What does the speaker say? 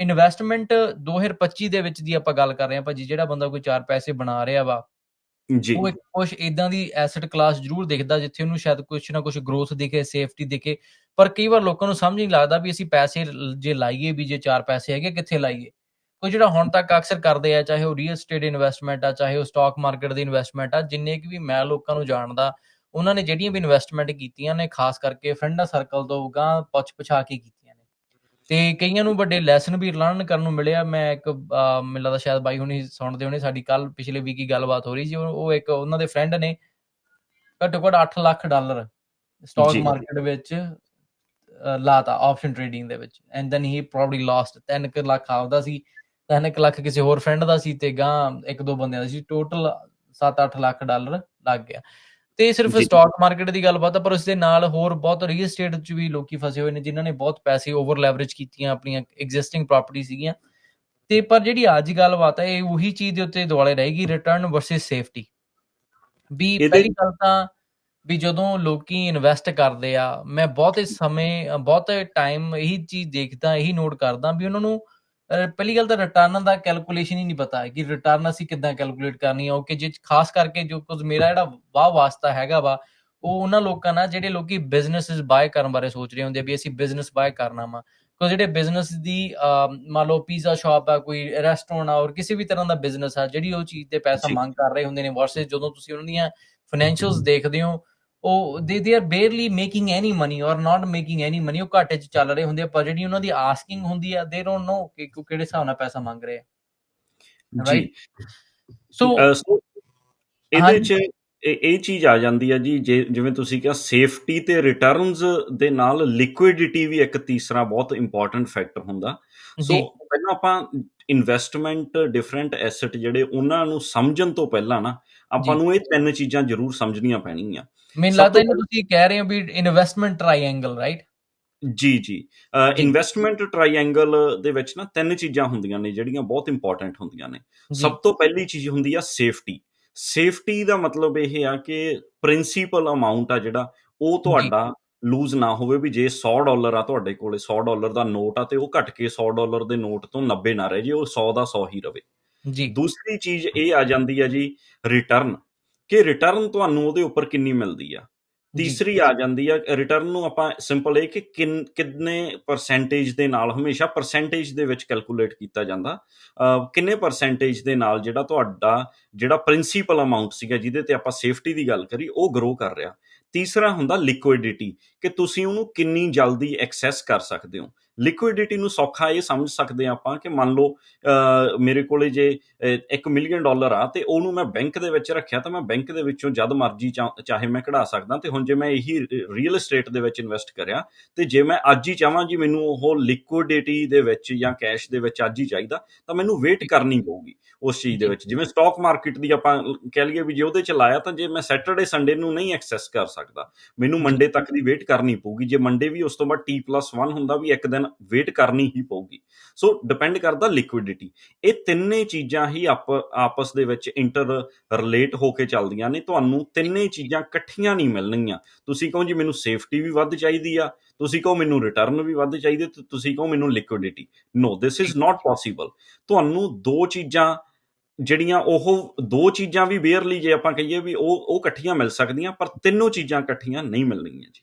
Investment 2025 ਦੇ ਵਿੱਚ ਦੀ ਆਪਾਂ ਗੱਲ ਕਰ ਰਹੇ ਹਾਂ ਭਾਜੀ ਜਿਹੜਾ ਬੰਦਾ ਕੋਈ 4 ਪੈਸੇ ਬਣਾ ਰਿਹਾ ਵਾ ਜੀ। ਉਹ ਇੱਕ ਕੁਝ ਇਦਾਂ ਦੀ ਐਸੈਟ ਕਲਾਸ ਜ਼ਰੂਰ ਦੇਖਦਾ ਜਿੱਥੇ ਉਹਨੂੰ ਸ਼ਾਇਦ ਕੁਝ ਨਾ ਕੁਝ ਗਰੋਥ ਦਿਖੇ ਸੇਫਟੀ ਦਿਖੇ। ਪਰ ਕਈ ਵਾਰ ਲੋਕਾਂ ਨੂੰ ਸਮਝ ਨਹੀਂ ਲੱਗਦਾ ਵੀ ਅਸੀਂ ਪੈਸੇ ਜੇ ਲਾਈਏ ਵੀ ਜੇ 4 ਪੈਸੇ ਹੈਗੇ ਕਿੱਥੇ ਲਾਈਏ? ਕੋਈ ਜਿਹੜਾ ਹੁਣ ਤੱਕ ਅਕਸਰ ਕਰਦੇ ਆ ਚਾਹੇ ਉਹ ਰੀਅਲ ਸਟੇਟ ਇਨਵੈਸਟਮੈਂਟ ਆ ਚਾਹੇ ਉਹ ਸਟਾਕ ਮਾਰਕੀਟ ਦੀ ਇਨਵੈਸਟਮੈਂਟ ਆ ਜਿੰਨੇ ਕਿ ਵੀ ਮੈਂ ਲੋਕਾਂ ਨੂੰ ਜਾਣਦਾ ਉਹਨਾਂ ਨੇ ਜਿਹੜੀਆਂ ਵੀ ਇਨਵੈਸਟਮੈਂਟ ਕੀਤੀਆਂ ਨੇ ਖਾਸ ਕਰਕੇ ਫਰੈਂਡਾਂ ਸਰਕਲ ਤੋਂ ਗਾਂ ਪੁੱਛ ਪਛਾ ਕੇ ਕੀਤੀਆਂ ਤੇ ਕਈਆਂ ਨੂੰ ਵੱਡੇ ਲੈਸਨ ਵੀ ਲਰਨ ਕਰਨ ਨੂੰ ਮਿਲਿਆ। ਮੈਂ ਇੱਕ ਅਹ, ਮੈਨੂੰ ਲੱਗਦਾ ਸ਼ਾਇਦ ਬਾਈ ਹੁਣੀ ਸੁਣਦੇ ਹੋਣੇ ਸਾਡੀ ਕੱਲ ਪਿਛਲੇ ਵੀਕ ਹੀ ਗੱਲਬਾਤ ਹੋ ਰਹੀ ਸੀ। ਉਹ ਉਹ ਇੱਕ ਉਹਨਾਂ ਦੇ ਫਰੈਂਡ ਨੇ ਘੱਟੋ ਘੱਟ 8 ਲੱਖ ਡਾਲਰ ਸਟਾਕ ਜੀ। ਮਾਰਕੀਟ ਵਿੱਚ ਅਹ, ਲਾਤਾ ਆਪਸ਼ਨ ਟ੍ਰੇਡਿੰਗ ਦੇ ਵਿੱਚ। ਐਂਡ ਦੈਨ ਹੀ ਪ੍ਰੋਬਬਲੀ ਲਾਸਟ 10 ਲੱਖ ਆਪਦਾ ਸੀ 3 ਲੱਖ ਕਿਸੇ ਹੋਰ ਫਰੈਂਡ ਦਾ ਸੀ ਤੇ ਗਾਂ ਇੱਕ ਦੋ ਬੰਦਿਆਂ ਦਾ ਸੀ। ਟੋਟਲ 7-8 ਲੱਖ ਡਾਲਰ ਲੱਗ ਗਿਆ। ਤੇ ਸਿਰਫ ਜੀ। ਸਟਾਕ ਮਾਰਕੀਟ ਦੀ ਗੱਲਬਾਤ ਆ ਪਰ ਉਸ ਦੇ ਨਾਲ ਹੋਰ ਬਹੁਤ ਰੀਅਲ estate 'ਚ ਵੀ ਲੋਕੀ ਫਸੇ ਹੋਏ ਨੇ ਜਿਨ੍ਹਾਂ ਨੇ ਬਹੁਤ ਪੈਸੇ ਓਵਰ ਲੈਵਰੇਜ ਕੀਤੀਆਂ ਆਪਣੀਆਂ ਐਗਜ਼ਿਸਟਿੰਗ ਪ੍ਰਾਪਰਟੀ ਸੀਗੀਆਂ ਤੇ ਪਰ ਜਿਹੜੀ ਅੱਜ ਗੱਲਬਾਤ ਹੈ ਇਹ ਉਹੀ ਚੀਜ਼ ਦੇ ਉੱਤੇ ਦੁਆਲੇ ਰਹੇਗੀ ਰਿਟਰਨ ਵਰਸਸ ਸੇਫਟੀ ਵੀ ਇਹਦੇ- ਪਹਿਲੀ ਗੱਲ ਤਾਂ ਵੀ ਜਦੋਂ ਲੋਕੀ ਇਨਵੈਸਟ ਕਰਦੇ ਆ ਮੈਂ ਬਹੁਤੇ ਸਮੇਂ ਅ, ਬਹੁਤ ਟਾਈਮ ਇਹੀ ਚੀਜ਼ ਦੇਖਦਾ ਇਹੀ ਨੋਟ ਕਰਦਾ ਵੀ ਉਹਨਾਂ ਨੂੰ ਪਹਿਲੀ ਗੱਲ ਤਾਂ ਰਿਟਰਨ ਦਾ ਕੈਲਕੂਲੇਸ਼ਨ ਹੀ ਨਹੀਂ ਪਤਾ ਹੈ ਕਿ ਰਿਟਰਨ ਅਸੀਂ ਕਿੱਦਾਂ ਕੈਲਕੂਲੇਟ ਕਰਨੀ ਆ ਉਹ ਕਿ ਜੇ ਖਾਸ ਕਰਕੇ ਜੋ ਕੁਝ ਮੇਰਾ ਜਿਹੜਾ ਵਾਹ ਵਾਸਤਾ ਹੈਗਾ ਵਾ ਉਹ ਉਹਨਾਂ ਲੋਕਾਂ ਨਾਲ ਜਿਹੜੇ ਲੋਕੀ ਬਿਜ਼ਨੈਸਸ ਬਾਏ ਕਰਨ ਬਾਰੇ ਸੋਚ ਰਹੇ ਹੁੰਦੇ ਆ ਵੀ ਅਸੀਂ ਬਿਜ਼ਨਸ ਬਾਏ ਕਰਨਾ ਵਾ ਕੋ ਜਿਹੜੇ ਬਿਜ਼ਨਸ ਦੀ ਮੰਨ ਲਓ ਪੀਜ਼ਾ ਸ਼ਾਪ ਆ ਕੋਈ ਰੈਸਟੋਰੈਂਟ ਆ ਔਰ ਕਿਸੇ ਵੀ ਤਰ੍ਹਾਂ ਦਾ ਬਿਜ਼ਨਸ ਆ ਜਿਹੜੀ ਉਹ ਚੀਜ਼ ਤੇ ਪੈਸਾ। ਮੰਗ ਕਰ ਰਹੇ ਹੁੰਦੇ ਨੇ ਵਰਸਸ ਜਦੋਂ ਤੁਸੀਂ ਉਹਨਾਂ ਦੀਆਂ ਫਾਈਨੈਂਸ਼ੀਅਲਸ ਦੇਖਦੇ ਹੋ ਉਹ they they are barely making any money or not making any money ਉਹ ਘਾਟੇ 'ਚ ਚੱਲ ਰਹੇ ਹੁੰਦੇ ਆ ਪਰ ਜਿਹੜੀ ਉਹਨਾਂ ਦੀ ਆਸਕਿੰਗ ਹੁੰਦੀ ਆ ਦੇ ਡੋਨਟ ਨੋ ਕਿ ਕਿਹੜੇ ਹਿਸਾਬ ਨਾਲ ਪੈਸਾ ਮੰਗ ਰਹੇ ਆ। right? ਸੋ ਇਹਦੇ। ਚ ਇਹ ਚੀਜ਼ ਆ ਜਾਂਦੀ ਹੈ ਜੀ ਜਿਵੇਂ ਤੁਸੀਂ ਕਿਹਾ ਸੇਫਟੀ ਤੇ ਰਿਟਰਨਸ ਦੇ ਨਾਲ ਲਿਕੁਇਡਿਟੀ ਵੀ ਇੱਕ ਤੀਸਰਾ ਬਹੁਤ ਇੰਪੋਰਟੈਂਟ ਫੈਕਟਰ ਹੁੰਦਾ। ਸੋ ਪਹਿਲਾਂ ਆਪਾਂ ਇਨਵੈਸਟਮੈਂਟ ਡਿਫਰੈਂਟ ਐਸੈਟ ਜਿਹੜੇ ਉਹਨਾਂ ਨੂੰ ਸਮਝਣ ਤੋਂ ਪਹਿਲਾਂ ਨਾ ਆਪਾਂ। ਨੂੰ ਇਹ ਤਿੰਨ ਚੀਜ਼ਾਂ ਜ਼ਰੂਰ ਸਮਝਣੀਆਂ ਪੈਣਗੀਆਂ। ਮੈਨੂੰ ਲੱਗਦਾ ਇਹਨੂੰ ਤੁਸੀਂ ਕਹਿ ਰਹੇ ਹੋ ਵੀ ਇਨਵੈਸਟਮੈਂਟ ਟ੍ਰਾਇੰਗਲ ਰਾਈਟ ਜੀ ਜੀ। ਇਨਵੈਸਟਮੈਂਟ ਟ੍ਰਾਇੰਗਲ ਦੇ ਵਿੱਚ ਨਾ ਤਿੰਨ ਚੀਜ਼ਾਂ ਹੁੰਦੀਆਂ ਨੇ ਜਿਹੜੀਆਂ ਬਹੁਤ ਇੰਪੋਰਟੈਂਟ ਹੁੰਦੀਆਂ ਨੇ। ਸਭ ਤੋਂ ਪਹਿਲੀ ਚੀਜ਼ ਹੁੰਦੀ ਆ ਸੇਫਟੀ ਸੇਫਟੀ ਦਾ ਮਤਲਬ ਇਹ ਆ ਕਿ ਪ੍ਰਿੰਸੀਪਲ ਅਮਾਉਂਟ ਆ ਜਿਹੜਾ ਉਹ ਤੁਹਾਡਾ ਲੂਜ਼ ਨਾ ਹੋਵੇ ਵੀ ਜੇ 100 ਡਾਲਰ ਆ ਤੁਹਾਡੇ ਕੋਲੇ 100 ਡਾਲਰ ਦਾ ਨੋਟ ਆ ਤੇ ਉਹ ਘਟ ਕੇ 100 ਡਾਲਰ ਦੇ ਨੋਟ ਤੋਂ 90 ਨਾ ਰਹੇ ਜੀ ਉਹ 100 ਦਾ 100 ਹੀ ਰਵੇ। ਜੀ। ਦੂਸਰੀ ਚੀਜ਼ ਇਹ ਆ ਜਾਂਦੀ ਆ ਜੀ ਰਿਟਰਨ ਕਿ ਰਿਟਰਨ ਤੁਹਾਨੂੰ ਉਹਦੇ ਉੱਪਰ ਕਿੰਨੀ ਮਿਲਦੀ ਆ? ਤੀਸਰੀ ਆ ਜਾਂਦੀ ਆ ਰਿਟਰਨ ਨੂੰ ਆਪਾਂ ਸਿੰਪਲ ਇਹ ਕਿ ਕਿੰਨ- ਕਿੰਨੇ ਪਰਸੈਂਟੇਜ ਦੇ ਨਾਲ, ਹਮੇਸ਼ਾ ਪਰਸੈਂਟੇਜ ਦੇ ਵਿੱਚ ਕੈਲਕੂਲੇਟ ਕੀਤਾ ਜਾਂਦਾ। ਕਿੰਨੇ ਪਰਸੈਂਟੇਜ ਦੇ ਨਾਲ ਜਿਹੜਾ ਤੁਹਾਡਾ, ਜਿਹੜਾ ਪ੍ਰਿੰਸੀਪਲ ਅਮਾਉਂਟ ਸੀਗਾ, ਜਿਹਦੇ ਤੇ ਆਪਾਂ ਸੇਫਟੀ ਦੀ ਗੱਲ ਕਰੀ, ਉਹ ਗਰੋ ਕਰ ਰਿਹਾ। ਤੀਸਰਾ ਹੁੰਦਾ ਲਿਕੁਇਡਿਟੀ ਕਿ ਤੁਸੀਂ ਉਹਨੂੰ ਕਿੰਨੀ ਜਲਦੀ ਐਕਸੈਸ ਕਰ ਸਕਦੇ ਹੋ। ਲਿਕੁਇਡਿਟੀ ਨੂੰ ਸੌਖਾ ਇਹ ਸਮਝ ਸਕਦੇ ਆਪਾਂ ਕਿ ਮੰਨ ਲਓ ਮੇਰੇ ਕੋਲੇ ਜੇ 1 ਮਿਲੀਅਨ ਡਾਲਰ ਆ ਤੇ ਉਹਨੂੰ ਮੈਂ ਬੈਂਕ ਦੇ ਵਿੱਚ ਰੱਖਿਆ ਤਾਂ ਮੈਂ ਬੈਂਕ ਦੇ ਵਿੱਚੋਂ ਜਦ ਮਰਜ਼ੀ ਚਾਹੇ ਮੈਂ ਕਢਾ ਸਕਦਾ ਤੇ ਹੁਣ ਜੇ ਮੈਂ ਇਹੀ ਰੀਅਲ ਏਸਟੇਟ ਦੇ ਵਿੱਚ ਇਨਵੈਸਟ ਕਰਿਆ ਤੇ ਜੇ ਮੈਂ ਅੱਜ ਹੀ ਚਾਹਾਂ ਜੀ ਮੈਨੂੰ ਉਹ ਲਿਕੁਇਡਿਟੀ ਦੇ ਵਿੱਚ ਜਾਂ ਕੈਸ਼ ਦੇ ਵਿੱਚ ਅੱਜ ਹੀ ਚਾਹੀਦਾ ਤਾਂ ਮੈਨੂੰ ਵੇਟ ਕਰਨੀ ਪਊਗੀ ਉਸ ਚੀਜ਼ ਦੇ। ਵਿੱਚ ਜਿਵੇਂ ਸਟਾਕ ਮਾਰਕੀਟ ਦੀ ਆਪਾਂ ਕਹਿ ਲਈਏ ਵੀ ਜੇ ਉਹਦੇ ਚ ਲਾਇਆ ਤਾਂ ਜੇ ਮੈਂ ਸੈਟਰਡੇ ਸੰਡੇ ਨੂੰ ਨਹੀਂ ਐਕਸੈਸ ਕਰ ਸਕਦਾ ਮੈਨੂੰ। ਮੰਡੇ ਤੱਕ ਦੀ ਵੇਟ ਕਰਨੀ ਪਊਗੀ ਜੇ ਮੰਡੇ ਵੀ ਉਸ ਤੋਂ ਬਾਅਦ T+1 ਹੁੰਦਾ ਵੀ ਇੱਕ ਦਿਨ ਵੇਟ ਕਰਨੀ ਹੀ ਪਊਗੀ। ਸੋ ਡਿਪੈਂਡ ਕਰਦਾ ਲਿਕੁਇਡਿਟੀ ਇਹ ਤਿੰਨੇ ਚੀਜ਼ਾਂ ਹੀ ਆਪਸ ਦੇ ਵਿੱਚ ਇੰਟਰ ਰਿਲੇਟ ਹੋ ਕੇ ਚੱਲਦੀਆਂ ਨੇ। ਤੁਹਾਨੂੰ ਤਿੰਨੇ ਚੀਜ਼ਾਂ ਇਕੱਠੀਆਂ ਨਹੀਂ ਮਿਲਣਗੀਆਂ। ਤੁਸੀਂ ਕਹੋ ਜੀ, ਮੈਨੂੰ ਸੇਫਟੀ ਵੀ ਵੱਧ ਚਾਹੀਦੀ ਆ। ਤੁਸੀਂ ਕਹੋ, ਮੈਨੂੰ ਰਿਟਰਨ ਵੀ ਵੱਧ ਚਾਹੀਦੇ ਤੇ ਤੁਸੀਂ ਕਹੋ, ਮੈਨੂੰ ਲਿਕੁਇਡਿਟੀ ਨੋ ਦਿਸ ਇਜ਼ ਨਾਟ ਪੋਸੀਬਲ ਤੁਹਾਨੂੰ ਦੋ ਚੀਜ਼ਾਂ ਜਿਹੜੀਆਂ ਉਹ, ਦੋ ਚੀਜ਼ਾਂ ਵੀ ਬੇਅਰਲੀ ਜੇ ਆਪਾਂ ਕਹੀਏ ਵੀ ਉਹ ਉਹ ਇਕੱਠੀਆਂ ਮਿਲ ਸਕਦੀਆਂ, ਪਰ ਤਿੰਨੋਂ ਚੀਜ਼ਾਂ ਇਕੱਠੀਆਂ ਨਹੀਂ ਮਿਲਣਗੀਆਂ ਜੀ।